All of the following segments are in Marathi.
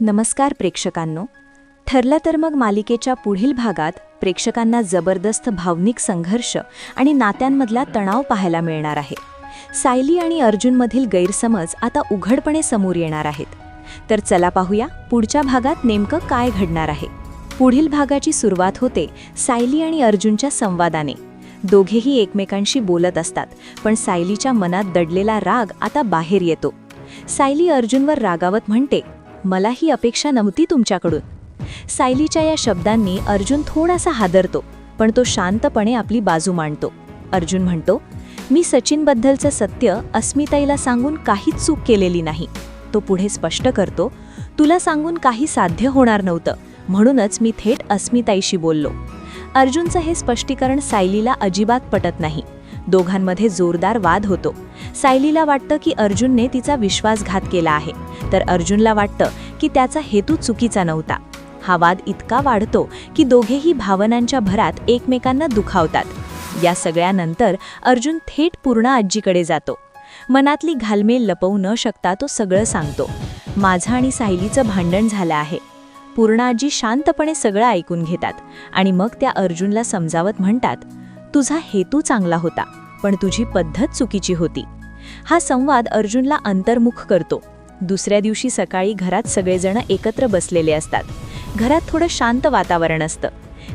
नमस्कार प्रेक्षकांनो. ठरलं तर मग मालिकेच्या पुढील भागात प्रेक्षकांना जबरदस्त भावनिक संघर्ष आणि नात्यांमधला तणाव पाहायला मिळणार आहे. सायली आणि अर्जुनमधील गैरसमज आता उघडपणे समोर येणार आहेत. तर चला पाहूया पुढच्या भागात नेमकं काय घडणार आहे. पुढील भागाची सुरुवात होते सायली आणि अर्जुनच्या संवादाने. दोघेही एकमेकांशी बोलत असतात पण सायलीच्या मनात दडलेला राग आता बाहेर येतो. सायली अर्जुनवर रागावत म्हणते मला ही अपेक्षा नव्हती तुमच्याकडून. सायलीच्या या शब्दांनी अर्जुन थोडासा हादरतो पण तो शांतपणे आपली बाजू मांडतो. अर्जुन म्हणतो मी सचिनबद्दलचं सत्य अस्मिताईला सांगून काहीच चूक केलेली नाही. तो पुढे स्पष्ट करतो तुला सांगून काही साध्य होणार नव्हतं म्हणूनच मी थेट अस्मिताईशी बोललो. अर्जुनचं हे स्पष्टीकरण सायलीला अजिबात पटत नाही. दोघांमध्ये जोरदार वाद होतो. सायलीला वाटतं की अर्जुनने तिचा विश्वासघात केला आहे. तर अर्जुनला वाटतं की त्याचा हेतू चुकीचा नव्हता. हा वाद इतका वाढतो की दोघेही भावनांच्या भरात एकमेकांना दुखावतात. या सगळ्यानंतर अर्जुन थेट पूर्ण आजीकडे जातो. मनातली घालमेल लपवू न शकता तो सगळं सांगतो. माझं आणि सायलीचं भांडण झालं आहे. पूर्ण आजी शांतपणे सगळं ऐकून घेतात आणि मग त्या अर्जुनला समजावत म्हणतात तुझा हेतू चांगला होता. पण तुझी पद्धत चुकीची होती. हा संवाद अर्जुनला अंतर्मुख करतो. दुसऱ्या दिवशी सकाळी घरात सगळेजण एकत्र बसलेले असतात. घरात थोडं शांत वातावरण असतं.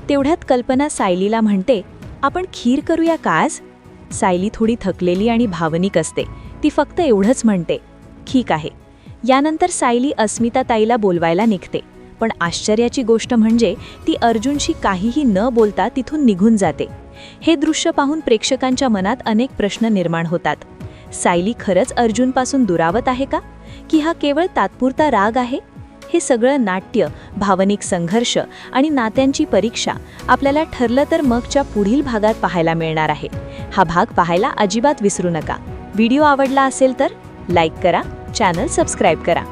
तेवढ्यात कल्पना सायलीला म्हणते आपण खीर करूया का आज? सायली थोडी थकलेली आणि भावनिक असते. ती फक्त एवढंच म्हणते ठीक आहे. यानंतर सायली अस्मिता ताईला बोलवायला निघते. पण आश्चर्याची गोष्ट म्हणजे ती अर्जुनशी काहीही न बोलता तिथून निघून जाते. हे दृश्य पाहून प्रेक्षकांच्या मनात अनेक प्रश्न निर्माण होतात. सायली खरंच अर्जुनपासून दुरावत आहे का? की हा केवळ तात्पुरता राग आहे? हे सगळं नाट्य भावनिक संघर्ष आणि नात्यांची परीक्षा आपल्याला ठरलं तर मगच्या पुढील भागात पाहायला मिळणार आहे. हा भाग पाहायला अजिबात विसरू नका. व्हिडिओ आवडला असेल तर लाईक करा चॅनल सबस्क्राईब करा.